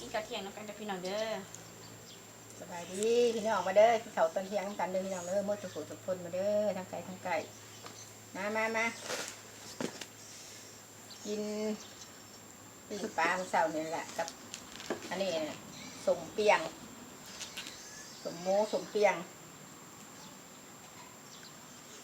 กินกระเทียมน้ำกันกับพี่น้องเด้อสบายดีพี่น้องมาเด้อกินข้าวตอนเที่ยงกันเด้อพี่น้องเด้อหมดสุขสุขคนมาเด้อทั้งไก่ทั้งไก่มามามากินปิ้งปลาเมื่อเช้านี่แหละกับอันนี้น่ะสมเปียงสมหมูสมเปียง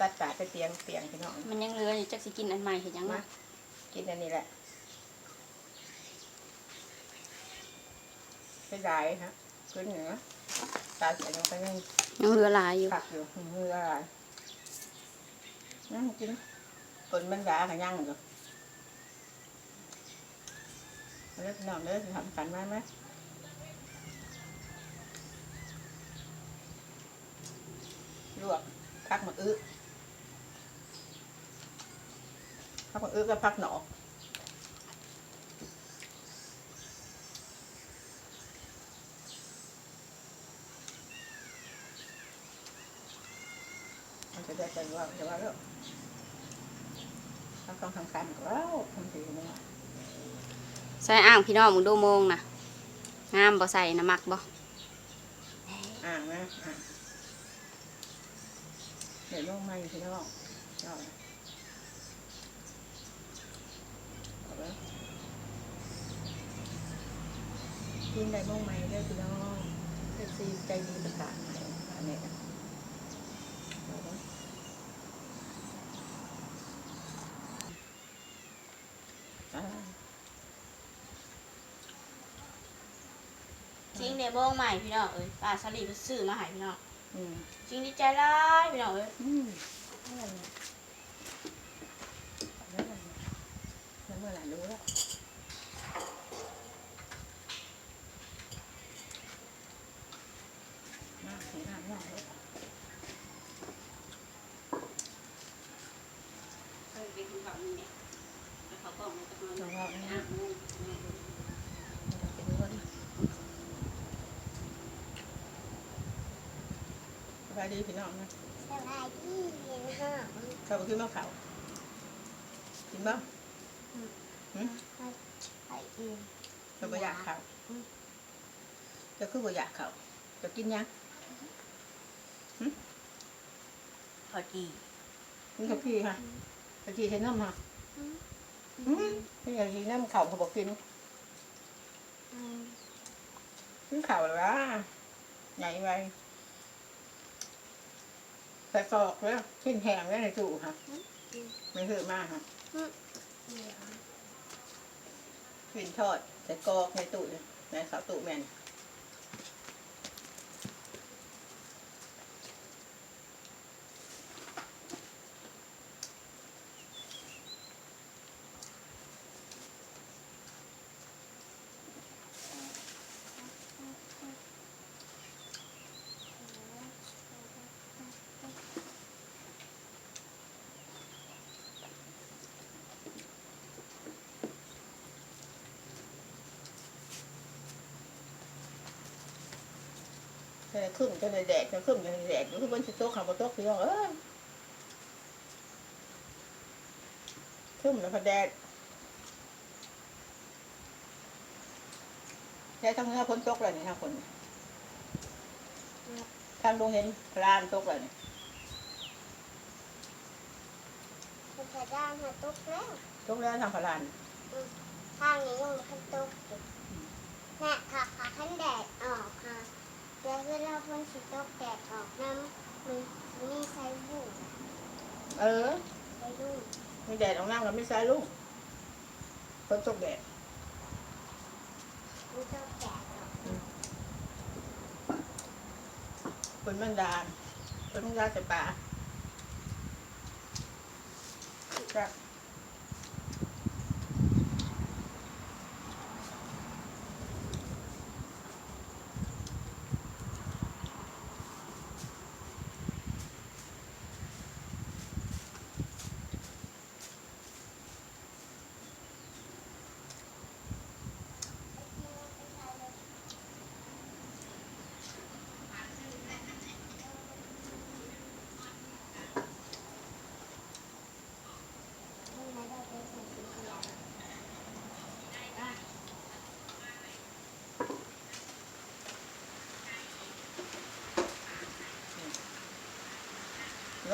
ตัดกาดไปเปียงเปียงพี่น้องมันยังเหลืออยู่จักสิกินอันใหม่เห็นยังมามากินอันนี้แหละ ไม่ได้ฮะขึ้นเหนือตาใส่ลงไปนี่ยังเหลือหลายอยู่ผักอยู่มืออะไรนั่งกินคนมันด่าขยังอยู่มาเล็กน้องเล็กทำกันไหมไหมลวกพักมะอื้อพักมะอื้อกับพักหนอก จะได้ใจว่าจะว่าแล้วถ้าต้องทำการก็แล้วทำดีเนี่ยใส่อ่างพี่น้องมึงดูโมงนะงามบ่ใส่น้ำมักบ่อ่างนะอ่างเดี๋ยวลงมาอยู่ที่นอกนอกนะเอาไว้กินได้บ้างไหมได้อพี่น้องเอฟซีใจดีประกาศใหม่อันนี้นะเอาไว้ อ่าจริงเดี๋ยวโมงใหม่พี่น้องเอ้ยป้าสลีไปซื้อมาให้พี่น้องอืมจริงดีใจร้ายพี่น้องเอ้ยอืมอะไรเนี่ยอะไรเนี่ยแล้วเมื่อไหร่รู้แล้วน้ำสีน้ำน้ำเลย น้องว่าไม่นะเป็นคนส บายดีพี่น้องนะสบายดีเลี้ยงห้องเข้าไปขึ้นมะเขากินบ้างไปเองเราไม่อยากเขาจะคือบ่อยากเขาจะกินยังพอดีกินกับพี่ค่ะกับพี่ใช้น้ำค่ะอืมไม่อยากกินน้ำเขาเขาบอกกินอืมกินเขาแล้วใหญ่ไปใส่กรอกแล้วขึ้นแห้งแล้วในตู้ค่ะ ไม่เหือะมากค่ะเดี๋ยวขึ้นทอดใส่กรอกในตู้เลยในเสาตู้แมน จะได้ขึ้นจะได้แดดจะขึ้นจะได้แดดก็คือบนสิโต๊ะขับบนโต๊ะพี่น้องเอ้ยขึ้นแล้วพอแดดแค่ทั้งเนื้อพ้นโต๊ะเลยนี่ห้าคนทางลงเห็นพลานโต๊ะเลยนี่มันจะได้มาตุ๊กแล้วโต๊ะแล้วทางพลานทางนี้ยังขั้นตุ๊กอยู่แม่ค่ะค่ะขั้นแดดออกค่ะแล้วเวลาพ้น สิตุ๊กแดดออกน้ำมันมีไซบูเออ ไซบูมีแดดออกน้ำกับไม่ใช่ลูกพ้นโต๊ะแดดมีตุ๊กแดดออกคนมันดานคนมันดานใส่ปลาครับ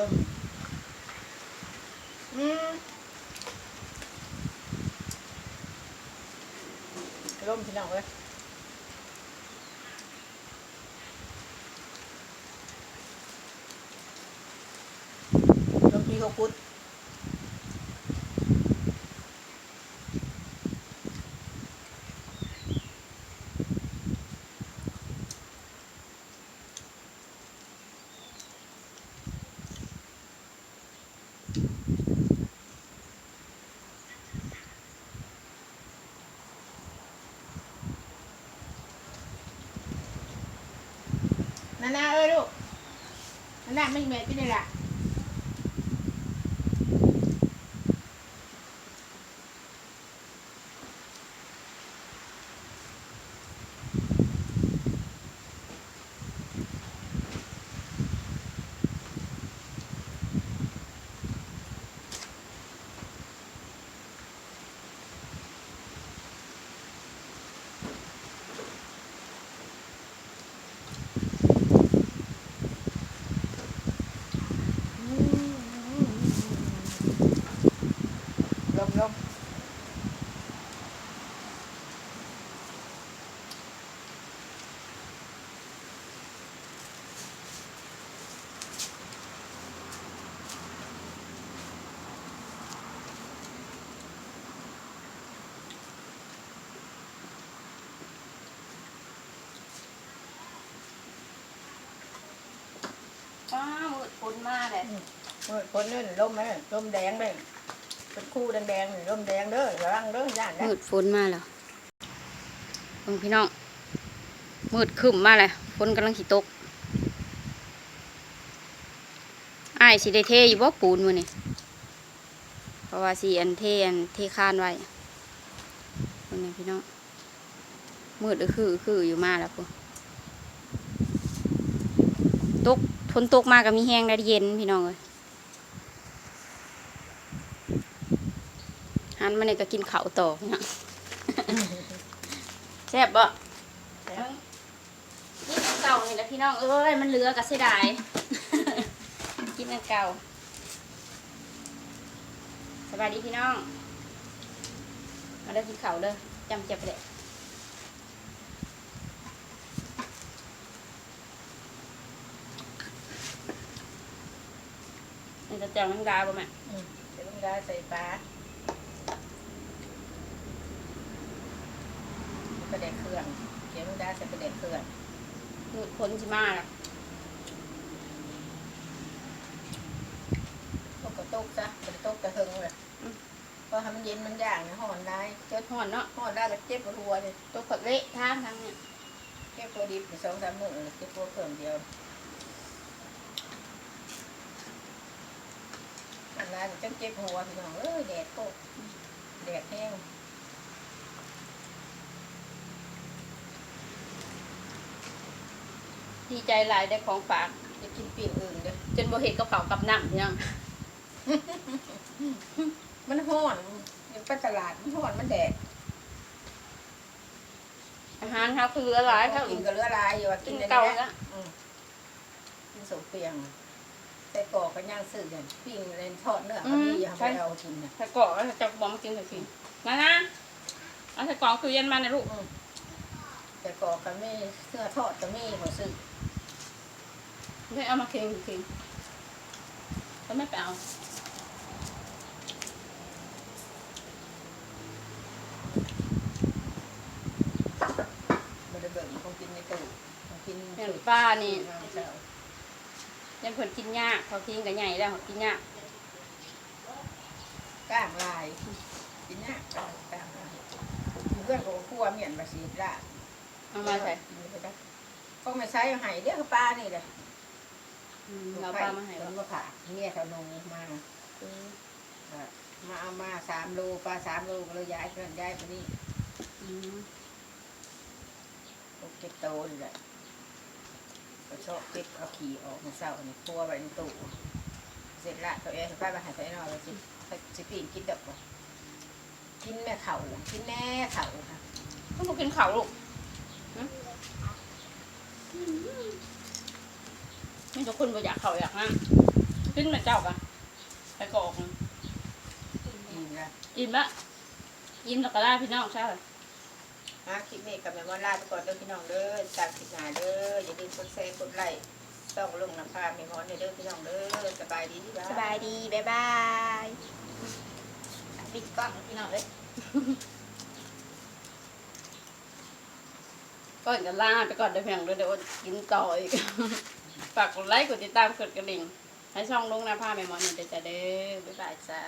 มอืมร่มพี่น้องเลยร่มพี่เขาพุด นานาเอ้ยลูกนานาไม่เมทที่นี่แหละ คนนี่ลมไหมลมแดงเลยเป็นคู่แดงๆนี่ลมแดงเด้อระวังเด้อย่านนะมืดฝนมาแล้วเบิ่งพี่น้อง มืดครึ้มมาเลยฝนกำลังสิตกอ้ายสิได้เทอยู่บ่ปูนมือนี้เพราะว่าสิอันเทอันเทคานไว้ตรงนี้พี่น้อง มืดก็คือคืออยู่มาแล้วพุ่นตก ฝนตกมาก็มีแห้งได้เย็นพี่น้องเอ้ยหันมาเนี่ยก็กินข้าวต่อพี่น้องแซ่บบ่นี่อันเก่านี่แหละพี่น้องเอ้ยมันเหลือก็เสียดายกินอันเก่าสบายดีพี่น้องมาเด้อกินข้าวเด้อจำเจ็บไปเลย นี่จะแจวน้ำดาบ่แม่อืมเดี๋ยวมึงได้ใส่ปลาประเด็นเครื่องเดี๋ยวมึงได้ใส่ประเด็นเครื่องมืดพ้นสิมาแล้วตกกระตกซะกระตกกระเฮงเลยเพราะทำมันเย็นมันย่างนะห่อนได้เจ็บห่อนเนาะห่อนได้ก็เจ็บปวดหัวเลยตัวผักเละทางทางเนี่ยเจ็บตัวดิบสองสามมื้อเจ็บปวดเพิ่มเดียวอันนั้น จังเจ็บหัวพี่น้องเอ้ยแดดโตกแดดแห้งดีใจหลายได้ของฝากจะกินปีนอื่นเด้อจนบ่เห็นกับเขาวกับน้ำพี่น้องมันห่อนอยู่ไปตลาดมันห่อนมันแดดอาหารเขาคือเหลือหลายเขากินก็เหลือหลายอยู่ว่ากิกินนได้เก่าแล้แล้ว อืมกินสมเปียง ใส่กรอกก็ย่างซื้อกันปิ้งเล่นทอดเนื้อก็มีอย่าไปเอากินน่ะถ้ากรอกแล้วจะบอกมากินสักทีนะนะเอาใส่กรอกคือเย็นมานะลูกอืมใส่กรอกก็มีเสื้อทอดก็มีหัวซื้อไม่เอามาเค็งเค็งก็ไม่ไปเอามันจะเบิ่งคงกินในตู้คงกินเห็นป้านี่น้ำเจ้า ยังเพิ่นกินยากเขากินกับใหญ่แล้วเขากินยากก้างลายกินยากก้างก้างลายเพื่อนของครัวเมียนมาสีละเอามาใส่กินไปได้ก็ไม่ใช้เอาไห้เดี๋ยวเขาปลานี่แหละอืมเราป้ามาให้ผเราลมาผ่าเงี้ยแถวนงมามาเอามาสามโลปลาสามโลก็เลยย้ายเพื่อนย้ายไปนี่อืมพวกเก็บโตนี่แหละ ก็ชอบเก็บเอาขี่ออกมาเศร้านี่ครัวไว้ในตู้เสร็จละตัวเองป้ามาหาใส่นอนแล้วสิสิปีนกินดอกบ่กินแม่เข่ากินแน่เข่าค่ะเพิ่งมากินเข้าลูกนี่ทุกคนบ่อยากเข้าอยากนั่งขึ้นมาเจ้ากันไปกอกอิ่มละอิ่มละอิ่มแล้วก็ได้พี่น้องใช่ไหม ฮะคลิปนี้กับแม่มอนลาไปก่อนเด้อพี่น้องเด้อจากคลิปหน้าเด้ออย่าลืมกดแชร์กดไลค์ต้องลงน้ำพาแม่มอนเด้อพี่น้องเด้อสบายดีที่บ้านสบายดีบ๊ายบายปิดกล้องพี่น้องเลยก่อนจะลาไปก่อนเดี๋ยวเพียงเดี๋ยวเดี๋ยวกินต่ออีก ฝากกดไลค์กดติดตามกดกระดิ่ง ให้ช่องลุงนะผ้าแม่หมอนี่เดี๋ยวจะเด้อ บ๊ายบายจ้า